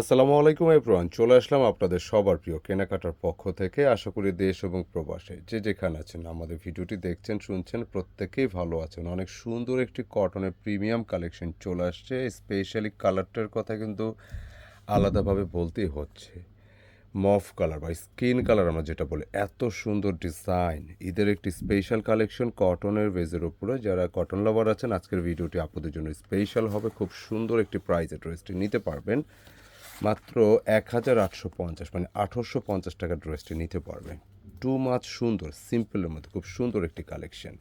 আসসালামু আলাইকুম, এভরিওয়ান। চলে আসলাম আপনাদের সবার প্রিয় কেনাকাটার পক্ষ থেকে। আশা করি দেশ এবং প্রবাসে যে যেখানে আছেন, আমাদের ভিডিওটি দেখছেন, শুনছেন, প্রত্যেকেই ভালো আছেন। অনেক সুন্দর একটি কটনের প্রিমিয়াম কালেকশন চলে আসছে। স্পেশালি কালারটার কথা কিন্তু আলাদাভাবে বলতেই হচ্ছে। মফ কালার বা স্কিন কালার আমরা যেটা বলি, এত সুন্দর ডিজাইন। ঈদের একটি স্পেশাল কালেকশন কটনের বেজের উপরে। যারা কটন লাভার আছেন, আজকের ভিডিওটি আপনাদের জন্য স্পেশাল হবে। খুব সুন্দর একটি প্রাইজে ড্রেসটি নিতে পারবেন। মাত্র এক হাজার আটশো পঞ্চাশ মানে আঠারোশো পঞ্চাশ টাকার ড্রেসটি নিতে পারবেন টু মাছ সুন্দর সিম্পলের মধ্যে, খুব সুন্দর একটি কালেকশন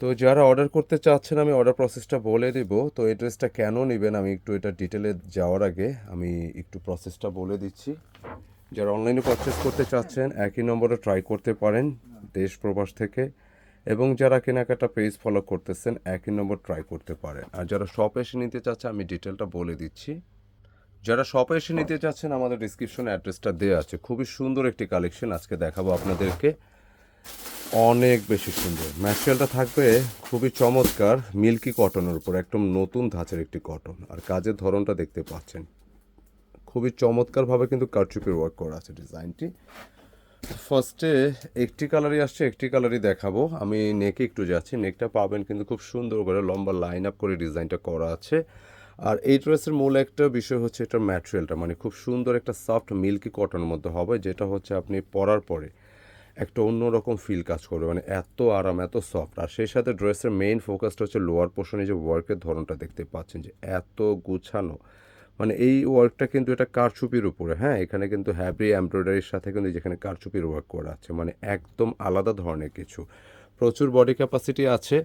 তো যারা অর্ডার করতে চাচ্ছেন, আমি অর্ডার প্রসেসটা বলে দেব। তো এই ড্রেসটা কেন নেবেন, আমি একটু এটা ডিটেলে যাওয়ার আগে আমি একটু প্রসেসটা বলে দিচ্ছি। যারা অনলাইনে পারচেস করতে চাচ্ছেন, একই নম্বরে ট্রাই করতে পারেন দেশ প্রবাস থেকে। এবং যারা কেনাকাটা পেজ ফলো করতেছেন, একই নম্বর ট্রাই করতে পারেন। আর যারা শপে এসে নিতে চাচ্ছে, আমি ডিটেলটা বলে দিচ্ছি। যারা শপে এসে নিতে চাচ্ছেন, আমাদের ডিসক্রিপশনে অ্যাড্রেসটা দেওয়া আছে। খুবই সুন্দর একটি কালেকশন আজকে দেখাবো আপনাদেরকে। অনেক বেশি সুন্দর। ম্যাটেরিয়ালটা থাকবে খুবই চমৎকার মিল্কি কটনের উপর, একদম নতুন ধাঁচের একটি কটন আর কাজের ধরনটা দেখতে পাচ্ছেন। খুবই চমৎকারভাবে কিন্তু কারচুপির ওয়ার্ক করা আছে ডিজাইনটি ফার্স্টে একটি কালারই আসছে, একটি কালারই দেখাবো। আমি নেকে একটু যাচ্ছি। নেকটা পাবেন কিন্তু খুব সুন্দর করে লম্বা লাইন আপ করে ডিজাইনটা করা আছে। আর এই ড্রেসের মূল একটা বিষয় হচ্ছে এটার ম্যাটেরিয়ালটা মানে খুব সুন্দর একটা সফট মিল্কি কটনের মধ্যে হবে, যেটা হচ্ছে আপনি পরার পরে একটা অন্যরকম ফিল কাজ করবে মানে এত আরাম, এত সফট আর সেই সাথে ড্রেসের মেইন ফোকাসটা হচ্ছে লোয়ার পোর্শনে যে ওয়ার্কের ধরনটা দেখতে পাচ্ছেন যে এত গুছানো। মানে এই ওয়ার্কটা কিন্তু এটা কারচুপির উপরে হ্যাঁ এখানে কিন্তু হ্যাভি এমব্রয়ডারির সাথে কিন্তু যেখানে কারচুপির ওয়ার্ক করা আছে মানে একদম আলাদা ধরনের কিছু। প্রচুর বডি ক্যাপাসিটি আছে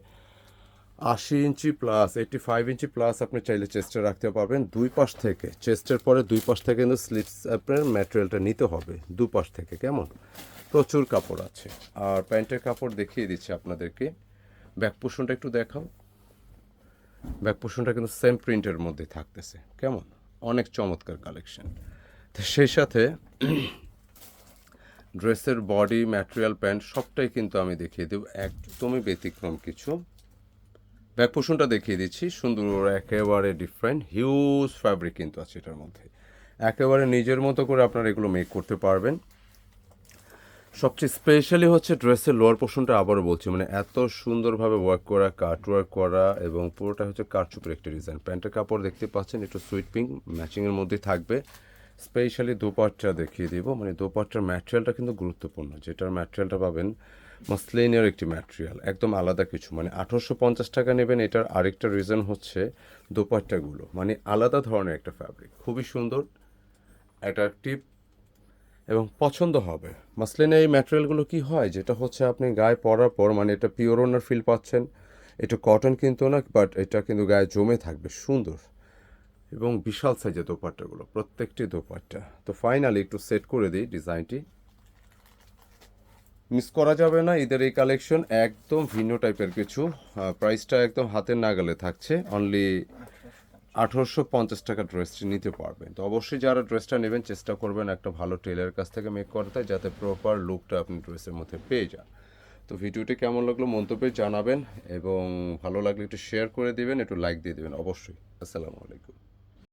আশি inch plus eighty five inch plus আপনি চাইলে চেস্টে রাখতে পারবেন। দুই পাশ থেকে চেস্টের পরে দুই পাশ থেকে কিন্তু স্লিপস আপনার ম্যাটেরিয়ালটা নিতে হবে, দু পাশ থেকে, কেমন? প্রচুর কাপড় আছে। আর প্যান্টের কাপড় দেখিয়ে দিচ্ছি আপনাদেরকে। ব্যাক পোষণটা একটু দেখাও। ব্যাক পোষণটা কিন্তু সেম প্রিন্টের মধ্যে থাকতেছে, কেমন? অনেক চমৎকার কালেকশন তো সেই সাথে ড্রেসের বডি ম্যাটেরিয়াল প্যান্ট সবটাই কিন্তু আমি দেখিয়ে দেব। একদমই ব্যতিক্রম কিছু। ব্যাক পোষণটা দেখিয়ে দিচ্ছি। সুন্দর, একেবারে ডিফারেন্ট হিউজ ফ্যাব্রিক কিন্তু আছে এটার মধ্যে। একেবারে নিজের মতো করে আপনারা এগুলো মেক করতে পারবেন। সবচেয়ে স্পেশালি হচ্ছে ড্রেসের লোয়ার পোর্শনটা আবারও বলছি মানে এত সুন্দরভাবে ওয়ার্ক করা কাট ওয়ার্ক করা এবং পুরোটা হচ্ছে কারচুপের একটা ডিজাইন প্যান্টের কাপড় দেখতে পাচ্ছেন, একটু সুইট পিঙ্ক ম্যাচিংয়ের মধ্যে থাকবে। স্পেশালি দোপাট্টা দেখিয়ে দিব মানে দোপাট্টার ম্যাটেরিয়ালটা কিন্তু গুরুত্বপূর্ণ। যেটার ম্যাটেরিয়ালটা পাবেন মাসলিনের একটি ম্যাটেরিয়াল একদম আলাদা কিছু। মানে আঠারোশো পঞ্চাশ টাকা নেবেন, এটার আরেকটা রিজন হচ্ছে দোপাট্টাগুলো। মানে আলাদা ধরনের একটা ফ্যাব্রিক খুবই সুন্দর অ্যাট্রাকটিভ এবং পছন্দ হবে। মাসলিনে এই ম্যাটেরিয়ালগুলো কি হয়? যেটা হচ্ছে আপনি গায়ে পরার পর মানে এটা পিওর ওনার ফিল পাচ্ছেন। এটা কটন কিন্তু না বাট এটা কিন্তু গায়ে জমে থাকবে, সুন্দর। এবং বিশাল সাইজের দোপাট্টাগুলো, প্রত্যেকটি দোপাট্টা। তো ফাইনালি একটু সেট করে দিই ডিজাইনটি মিস করা যাবে না। ঈদের এই কালেকশন একদম ভিন্ন টাইপের কিছু। প্রাইসটা একদম হাতের নাগালে থাকছে। অনলি আঠারোশো পঞ্চাশ টাকা ড্রেসটি নিতে পারবেন। তো অবশ্যই যারা ড্রেসটা নেবেন, চেষ্টা করবেন একটা ভালো টেলারের কাছ থেকে মেক করতে যাতে প্রপার লুকটা আপনি ড্রেসের মধ্যে পেয়ে যান। তো ভিডিওটি কেমন লাগল মন্তব্যে জানাবেন এবং ভালো লাগলে একটু শেয়ার করে দিবেন, একটু লাইক দিয়ে দেবেন অবশ্যই। আসসালামু আলাইকুম।